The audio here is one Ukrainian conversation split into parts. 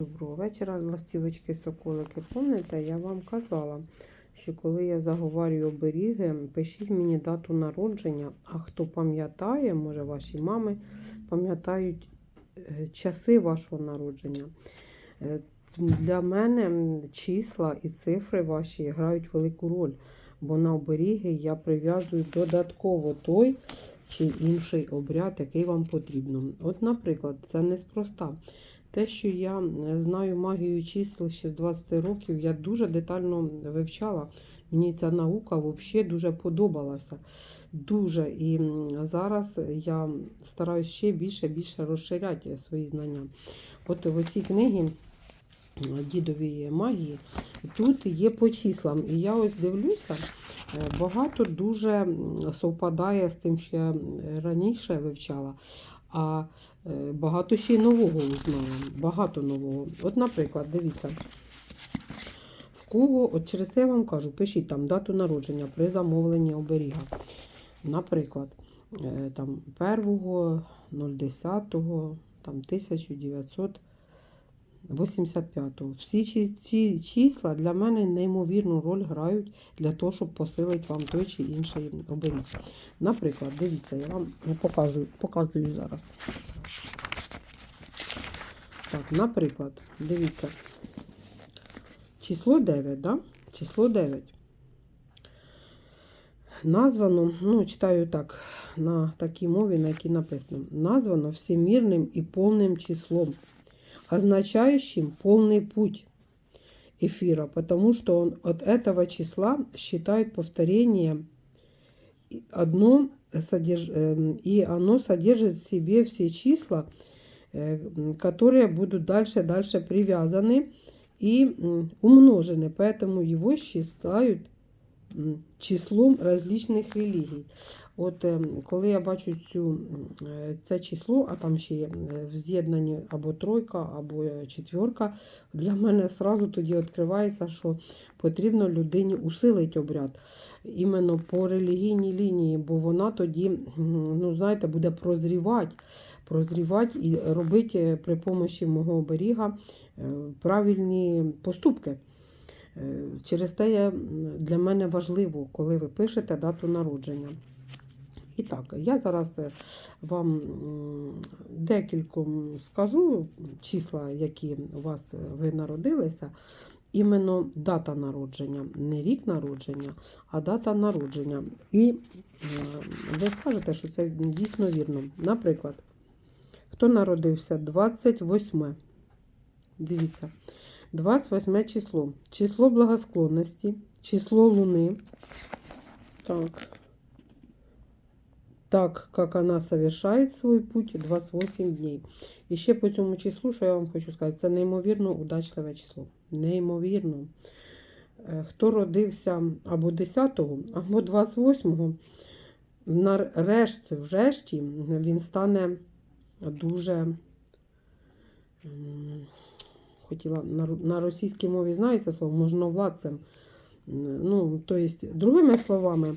Доброго вечора, ластівочки, соколики. Пам'ятаєте, я вам казала, що коли я заговорюю оберіги, пишіть мені дату народження. А хто пам'ятає, може ваші мами пам'ятають е, часи вашого народження. Е, Для мене числа і цифри ваші грають велику роль, бо на оберіги я прив'язую додатково той чи інший обряд, який вам потрібно. От, наприклад, це неспроста. Те, що я е, знаю магію чисел ще з 20 років, я дуже детально вивчала. Мені ця наука взагалі дуже подобалася. Дуже. І зараз я стараюся ще більше більше розширяти свої знання. От в цій книгі м, дідові магії тут є по числам. І я ось дивлюся, е, багато дуже совпадає з тим, що я раніше вивчала. А е, багато ще й нового узнала. Багато нового. От, наприклад, дивіться. В кого, от через це я вам кажу, пишіть там дату народження при замовленні оберіга. Наприклад, е, там 1.010, там 1985. Всі ці числа для мене неймовірну роль грають для того, щоб посилити вам той чи інший оберіг. Наприклад, дивіться, я вам покажу, показую зараз. Так, наприклад, дивіться. Число 9, да? Число 9. Названо, ну, читаю так, на такій мові, на якій написано. Названо всемирним и полным числом, означающим полный путь эфира, потому что он от этого числа считает повторение одно эм, и оно содержит в себе все числа, э, которые будут дальше дальше привязаны и умножены, поэтому его считают числом различних релігій. От е, коли я бачу цю, е, це число, а там ще є е, в з'єднанні або тройка, або е, четвірка, для мене сразу тоді відкривається, що потрібно людині усилити обряд іменно по релігійній лінії, бо вона тоді, ну знаєте, буде прозрівати, прозрівати і робити при помощі мого оберіга правильні поступки. Е, Через те я, для мене важливо, коли ви пишете дату народження. І так, я зараз е, вам декільком скажу числа, які у вас е, ви народилися. Іменно дата народження, не рік народження, а дата народження. І ви скажете, що це дійсно вірно. Наприклад, хто народився 28. Дивіться. 28 число. Число благосклонности, число Луны. Так. Так, как она совершает свой путь 28 дней. І ще по цьому числу, що я вам хочу сказати, це неймовірно удачливе число. Неймовірно. Е, Хто родився або 10-го, або 28-го, нарешті, врешті, він стане дуже. Хотіла на, російській мові знається слово можновладцем. Ну, то есть, другими словами,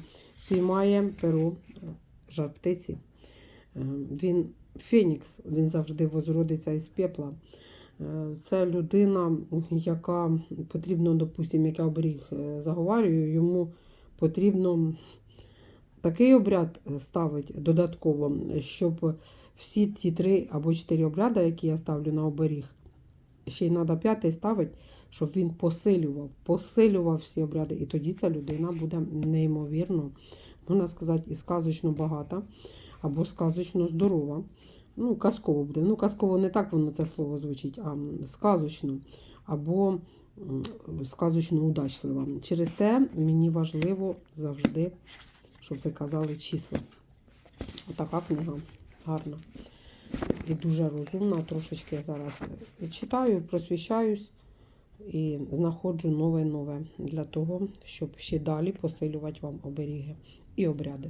піймає перо жар птиці. Е, Він фенікс, він завжди возродиться із пепла. Е, Це людина, яка потрібно, допустимо, як я оберіг е, заговарюю, йому потрібно такий обряд ставити додатково, щоб всі ті три або чотири обряди, які я ставлю на оберіг, ще й треба п'ятий ставити, щоб він посилював, посилював всі обряди. І тоді ця людина буде неймовірно, можна сказати, і сказочно багата, або сказочно здорова. Ну, казково буде. Ну, казково не так воно це слово звучить, а сказочно. Або сказочно удачлива. Через те мені важливо завжди, щоб ви казали числа. Отака книга гарна і дуже розумна. Трошечки я зараз читаю, просвіщаюсь і знаходжу нове-нове для того, щоб ще далі посилювати вам оберіги і обряди.